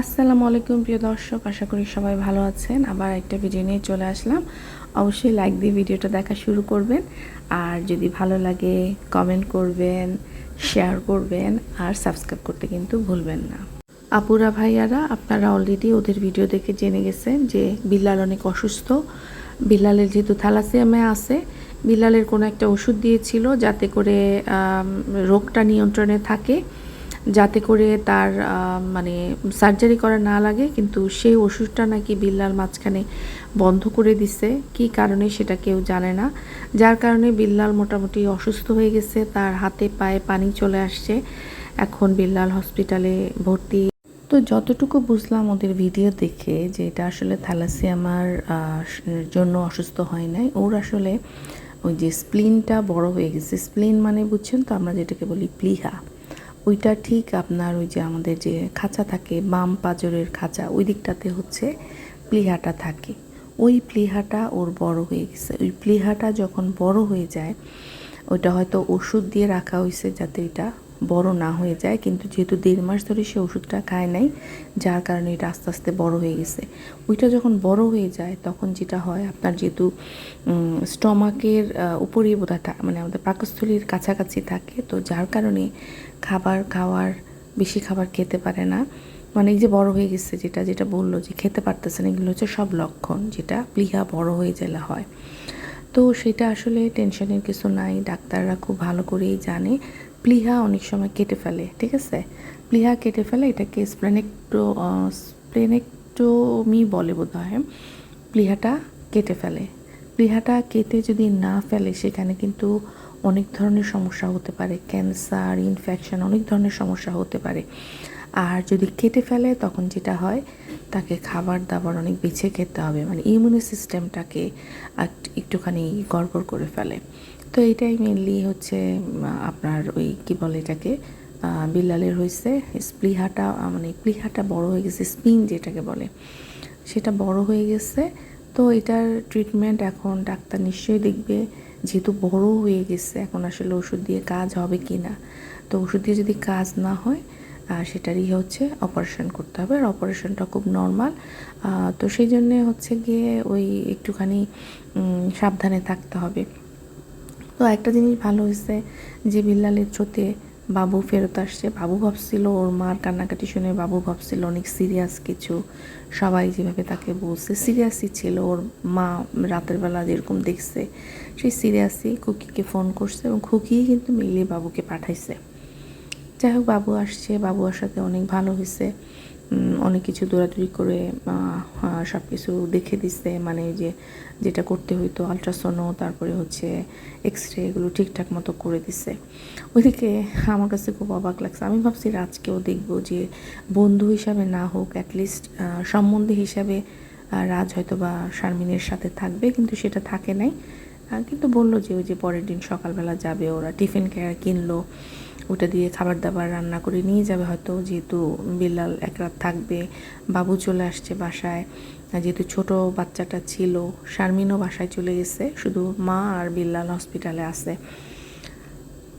আসসালামু আলাইকুম, প্রিয় দর্শক। আশা করি সবাই ভালো আছেন। আবার একটা ভিডিও নিয়ে চলে আসলাম। অবশ্যই লাইক দিয়ে ভিডিওটা দেখা শুরু করবেন। আর যদি ভালো লাগে কমেন্ট করবেন শেয়ার করবেন, আর সাবস্ক্রাইব করতে কিন্তু ভুলবেন না। আপুরা, ভাইয়ারা, আপনারা অলরেডি ওদের ভিডিও দেখে জেনে গেছেন যে বিল্লাল অনেক অসুস্থ। বিল্লালের যেহেতু থ্যালাসিয়ামে আছে, বিল্লালের কোনো একটা ওষুধ দিয়েছিল যাতে করে রোগটা নিয়ন্ত্রণে থাকে। যাতে করে তার মানে সার্জারি করা না লাগে, কিন্তু সেই ওষুধটা নাকি বিল্লাল মাঝখানে বন্ধ করে দিছে। কি কারণে সেটা কেউ জানে না। যার কারণে বিল্লাল মোটামুটি অসুস্থ হয়ে গেছে, তার হাতে পায়ে পানি চলে আসছে। এখন বিল্লাল হসপিটালে ভর্তি। তো যতটুকু বুঝলাম ওদের ভিডিও দেখে যে এটা আসলে থ্যালাসিয়ামার জন্য অসুস্থ হয় নাই। ওর আসলে ওই যে স্প্লিনটা বড় হয়ে গেছে। স্প্লিন মানে বুঝছেন তো আমরা যেটাকে বলি প্লিহা। ওইটা ঠিক আপনার ওই যে আমাদের যে খাঁচা থাকে, বাম পাজরের খাঁচা, ওই দিকটাতে হচ্ছে প্লিহাটা থাকে। ওই প্লিহাটা ওর বড় হয়ে গেছে। ওই প্লিহাটা যখন বড় হয়ে যায়, ওইটা হয়তো ওষুধ দিয়ে রাখা হয়েছে যাতে এটা বড় না হয়ে যায়। কিন্তু যেহেতু দেড় মাস ধরে সে ওষুধটা খায় নাই, যার কারণে এটা আস্তে আস্তে বড় হয়ে গেছে। ওইটা যখন বড় হয়ে যায়, তখন যেটা হয়, আপনার যেহেতু স্টমাকের উপরেই বোধ মানে আমাদের পাকস্থলীর কাছাকাছি থাকে, তো যার কারণে খাবার খাওয়ার, বেশি খাবার খেতে পারে না। মানে যে বড় হয়ে গেছে, যেটা যেটা বলল যে খেতে পারতেছে না এগুলো হচ্ছে সব লক্ষণ, যেটা প্লিহা বড় হয়ে গেলে হয়। তো সেটা আসলে টেনশনের কিছু নাই, ডাক্তাররা খুব ভালো করেই জানে। প্লিহা অনেক সময় কেটে ফেলে, ঠিক আছে? প্লিহা কেটে ফেলে, এটাকে স্প্লেনেক্টো স্প্লেনেক্টোমি বলে বোধ হয় প্লিহাটা কেটে ফেলে। প্লিহাটা কেটে যদি না ফেলে, সেখানে কিন্তু অনেক ধরনের সমস্যা হতে পারে। ক্যান্সার, ইনফেকশন, অনেক ধরনের সমস্যা হতে পারে। আর যদি কেটে ফেলে, তখন যেটা হয়, তাকে খাবার দাবার অনেক বেছে খেতে হবে। মানে ইমিউনি সিস্টেমটাকে একটুখানি গড়বড় করে ফেলে। তো এটাই মেনলি হচ্ছে আপনার ওই কি বলে এটাকে বিল্লালের হয়েছে স্প্লিহাটা মানে প্লিহাটা বড় হয়ে গেছে, স্পিন যেটাকে বলে। সেটা বড় হয়ে গেছে, তো এটার ট্রিটমেন্ট এখন ডাক্তার নিশ্চয়ই দেখবে, যেহেতু বড় হয়ে গেছে, এখন আসলে ওষুধ দিয়ে কাজ হবে কি না। তো ওষুধ দিয়ে যদি কাজ না হয় সেটারই হচ্ছে অপারেশন করতে হবে, আর অপারেশনটা খুব নর্মাল তো সেই জন্যে হচ্ছে গিয়ে ওই একটুখানি সাবধানে থাকতে হবে। তো একটা জিনিস ভালো হয়েছে যে বিল্লালের চোতে বাবু ফেরত আসছে। বাবু ভাবছিল, ওর মার কান্নাকাটি শুনে বাবু ভাবছিল অনেক সিরিয়াস কিছু। সবাই যেভাবে তাকে বলছে সিরিয়াসই ছিল। ওর মা রাতের বেলা যেরকম দেখছে, সেই সিরিয়াসই খুকিকে ফোন করছে এবং খুকি কিন্তু মিলিয়ে বাবুকে পাঠাইছে। যাই হোক বাবু আসছে। বাবু আসাতে অনেক ভালো হয়েছে অনেক কিছু দৌড়াদৌড়ি করে সব কিছু দেখে দিচ্ছে মানে যে যেটা করতে হইতো আলট্রাসোনো তারপরে হচ্ছে এক্স রে এগুলো ঠিকঠাক মতো করে দিছে। ওইদিকে আমার কাছে খুব অবাক লাগছে। আমি ভাবছি রাজকেও দেখব যে বন্ধু হিসাবে না হোক অ্যাটলিস্ট সম্বন্ধী হিসাবে রাজ হয়তো বা শারমিনের সাথে থাকবে, কিন্তু সেটা থাকে নাই। কিন্তু বলল যে ওই যে পরের দিন সকালবেলা যাবে, ওরা টিফিন কিনলো। ওটা দিয়ে খাবার দাবার রান্না করে নিয়ে যাবে হয়তো, যেহেতু বিল্লাল এক রাত থাকবে, বাবু চলে আসছে বাসায়। যেহেতু ছোট বাচ্চাটা ছিল, শারমিনও বাসায় চলে গেছে, শুধু মা আর বিল্লাল হসপিটালে আছে।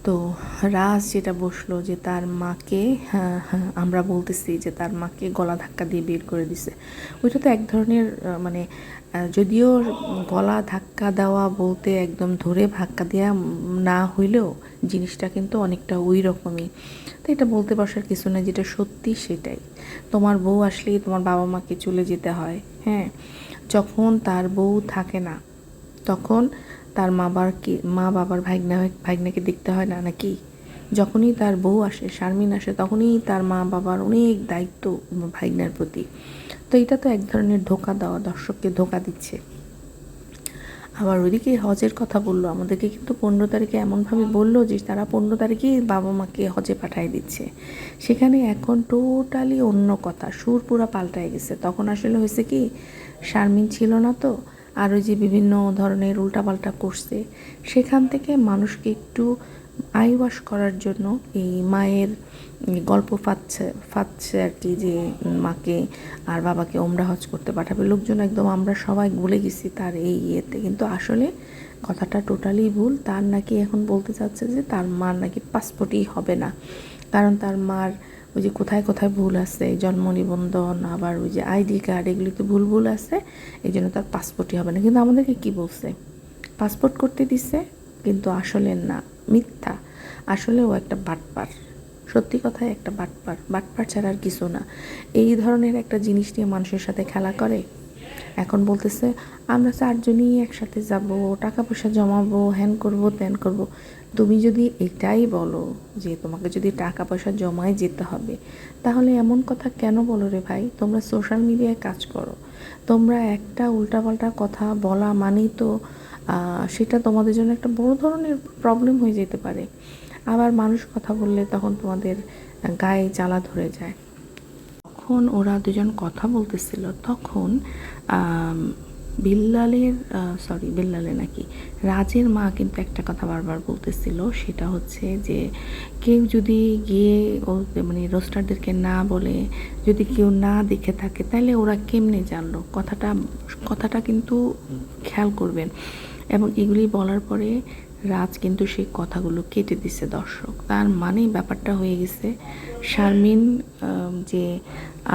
তো রাজ যেটা বসল যে তার মাকে হ্যাঁ, হ্যাঁ, আমরা বলতেছি যে তার মাকে গলা ধাক্কা দিয়ে বের করে দিছে। ওইটা তো এক ধরনের মানে যদিও গলা ধাক্কা দেওয়া বলতে একদম ধরে ধাক্কা দেওয়া না হইলেও জিনিসটা কিন্তু অনেকটা ওই রকমই। তো এটা বলতে বসার কিছু না যেটা সত্যি সেটাই। তোমার বউ আসলেই তোমার বাবা মাকে চলে যেতে হয় হ্যাঁ। যখন তার বউ থাকে না তখন তার মা বাবার কি, মা বাবার ভাগনা, ভাগনাকে দেখতে হয় না নাকি? যখনই তার বউ আসে, শারমিন আসে, তখনই তার মা বাবার অনেক দায়িত্ব ভাগনার প্রতি। তো এটা তো এক ধরনের ধোকা দেওয়া, দর্শককে ধোকা দিচ্ছে। আবার ওইদিকে হজের কথা বলল, আমাদেরকে কিন্তু পনেরো তারিখে এমনভাবে বলল যে তারা পনেরো তারিখেই বাবা মাকে হজে পাঠিয়ে দিচ্ছে। সেখানে এখন টোটালি অন্য কথা, সুর পুরা পাল্টায় গেছে। তখন আসলে হয়েছে কি, শারমিন ছিল না তো আর ওই যে বিভিন্ন ধরনের উল্টাপাল্টা করছে, সেখান থেকে মানুষকে একটু আই ওয়াশ করার জন্য এই মায়ের গল্প ফাচ্ছে ফাচ্ছে আর কি যে মাকে আর বাবাকে ওমরা হজ করতে পাঠাবে। লোকজন একদম আমরা সবাই ভুলে গেছি তার এই ইয়েতে। কিন্তু আসলে কথাটা টোটালি ভুল। তার নাকি এখন বলতে চাচ্ছে যে তার মার নাকি পাসপোর্টই হবে না। কারণ তার মার ওই যে কোথায় কোথায় ভুল আছে জন্ম নিবন্ধন, আবার ওই যে আইডি কার্ড এগুলিতে ভুল ভুল আছে, এই জন্য তার পাসপোর্টই হবে না। কিন্তু আমাদেরকে কি বলছে? পাসপোর্ট করতে দিছে, কিন্তু আসলে না, মিথ্যা। আসলে ও একটা বাটপার। সত্যি কথায় একটা বাটপার। বাটপার ছাড়া আর কিছু না। এই ধরনের একটা জিনিস নিয়ে মানুষের সাথে খেলা করে। এখন বলতেছে, আমরা চারজনই একসাথে যাব টাকা পয়সা জমাবো হ্যান করব, ত্যান করব। তুমি যদি এটাই বলো যে তোমাকে যদি টাকা পয়সা জমায় যেতে হবে, তাহলে এমন কথা কেন বলো রে ভাই? তোমরা সোশ্যাল মিডিয়ায় কাজ করো। তোমরা একটা উল্টাপাল্টা কথা বলা মানেই তো সেটা তোমাদের জন্য একটা বড় ধরনের প্রবলেম হয়ে যেতে পারে। আবার মানুষ কথা বললে তখন তোমাদের গায়ে জ্বালা ধরে যায়। তখন ওরা দুজন কথা বলতেছিল, তখন বিল্লালের সরি বিল্লালে নাকি, রাজের মা কিন্তু একটা কথা বারবার বলতেছিল, সেটা হচ্ছে যে কেউ যদি গিয়ে ও মানে রোস্টারদেরকে না বলে, যদি কেউ না দেখে থাকে তাহলে ওরা কেমনে জানলো? কথাটা কথাটা কিন্তু খেয়াল করবেন। এবং এগুলি বলার পরে রাজ কিন্তু সেই কথাগুলো কেটে দিছে দর্শক। তার মানে ব্যাপারটা হয়ে গেছে শারমিন যে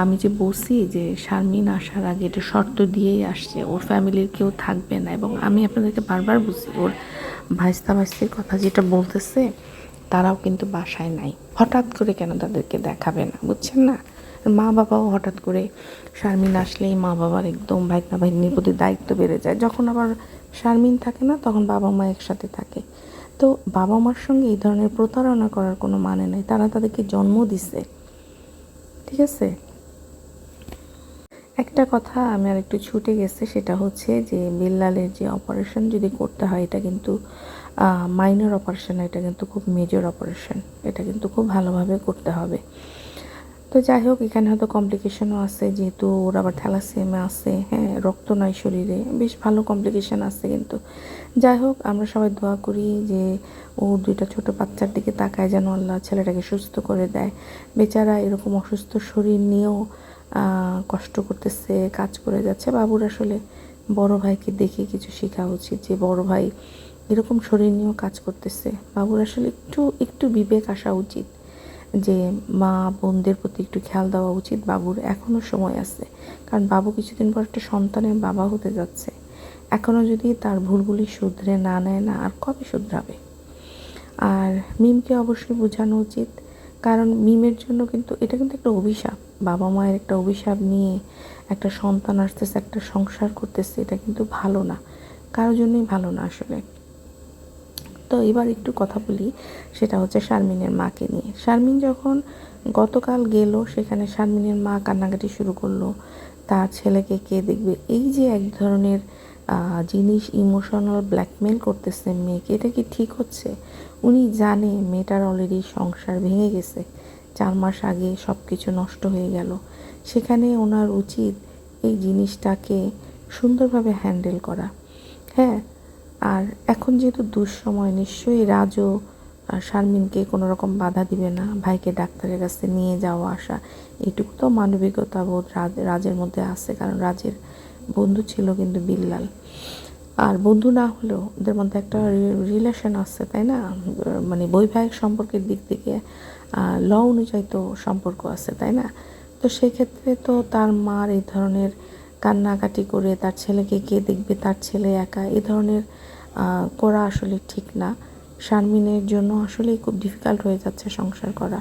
আমি যে বলছি যে শারমিন আসার আগে এটা শর্ত দিয়েই আসছে, ওর ফ্যামিলির কেউ থাকবে না এবং আমি আপনাদেরকে বারবার বলছি, ওর ভাইস্তা ভাইস্তির কথা যেটা বলতেছে, তারাও কিন্তু বাসায় নাই। হঠাৎ করে কেন তাদেরকে দেখাবে না, বুঝছেন না? মা বাবাও হঠাৎ করে শারমিন আসলেই মা বাবার একদম ভাইকনা ভাইনির প্রতি দায়িত্ব বেড়ে যায়। যখন আবার শারমিন থাকে না, তখন বাবা মা একসাথে থাকে। তো বাবা মার সঙ্গে এই ধরনের প্রতারণা করার কোনো মানে নেই। তারা তাদেরকে জন্ম দিছে। ঠিক আছে? একটা কথা আমি আর একটু ছুটে গেছে, সেটা হচ্ছে যে বিল্লালের যে অপারেশন যদি করতে হয়, এটা কিন্তু মাইনর অপারেশন এটা কিন্তু খুব মেজর অপারেশন এটা কিন্তু খুব ভালোভাবে করতে হবে। তো যাই হোক, এখানে হয়তো কমপ্লিকেশনও আছে, যেহেতু ওর আবার থ্যালাসেমে আছে হ্যাঁ রক্ত নাই শরীরে, বেশ ভালো কমপ্লিকেশন আছে কিন্তু। যাই হোক, আমরা সবাই দোয়া করি যে ও দুইটা ছোট বাচ্চার দিকে তাকায় যেন আল্লাহ ছেলেটাকে সুস্থ করে দেয়। বেচারা এরকম অসুস্থ শরীর নিয়েও কষ্ট করতেছে, কাজ করে যাচ্ছে। বাবুর আসলে বড় ভাইকে দেখে কিছু শেখা উচিত যে বড় ভাই এরকম শরীর নিয়েও কাজ করতেছে। বাবুর আসলে একটু একটু বিবেক আসা উচিত। যে মা বোনদের প্রতি একটু খেয়াল দেওয়া উচিত, বাবুর এখনও সময় আছে। কারণ বাবু কিছুদিন পর একটা সন্তানের বাবা হতে যাচ্ছে। এখনও যদি তার ভুলগুলি শুধরে না নেয় না, আর কবে শুধরাবে? আর মিমকে অবশ্যই বোঝানো উচিত, কারণ মিমের জন্য কিন্তু এটা কিন্তু একটা অভিশাপ। বাবা মায়ের একটা অভিশাপ নিয়ে একটা সন্তান আসতেছে, একটা সংসার করতেছে, এটা কিন্তু ভালো না। কারোর জন্যই ভালো না আসলে। তো এবার একটু কথা বলি, সেটা হচ্ছে শারমিনের মাকে নিয়ে। শারমিন যখন গতকাল গেল, সেখানে শারমিনের মা কান্নাকাটি শুরু করল। তার ছেলেকে কে দেখবে? এই যে এক ধরনের জিনিস ইমোশনাল ব্ল্যাকমেল করতেছে মেয়েকে, এটা কি ঠিক হচ্ছে? উনি জানে মেয়েটার অলরেডি সংসার ভেঙে গেছে। চার মাস আগে সব কিছু নষ্ট হয়ে গেল। সেখানে ওনার উচিত এই জিনিসটাকে সুন্দরভাবে হ্যান্ডেল করা। হ্যাঁ আর এখন যেহেতু দুঃসময়, নিশ্চয়ই রাজও শারমিনকে কোনো রকম বাধা দিবে না। ভাইকে ডাক্তারের কাছে নিয়ে যাওয়া আসা, এইটুকু তো মানবিকতা বোধ রাজ- রাজের মধ্যে আছে, কারণ রাজের বন্ধু ছিল কিন্তু বিল্লাল। আর বন্ধু না হলেও ওদের মধ্যে একটা রিলেশন আছে, তাই না? মানে বৈবাহিক সম্পর্কের দিক থেকে ল অনুযায়ী তো সম্পর্ক আছে, তাই না? তো সেক্ষেত্রে তো তার মার এই ধরনের কান্নাকাটি করে তার ছেলেকে কে দেখবে তার ছেলে একা। এ ধরনের করা আসলে ঠিক না। শারমিনের জন্য আসলেই খুব ডিফিকাল্ট হয়ে যাচ্ছে সংসার করা।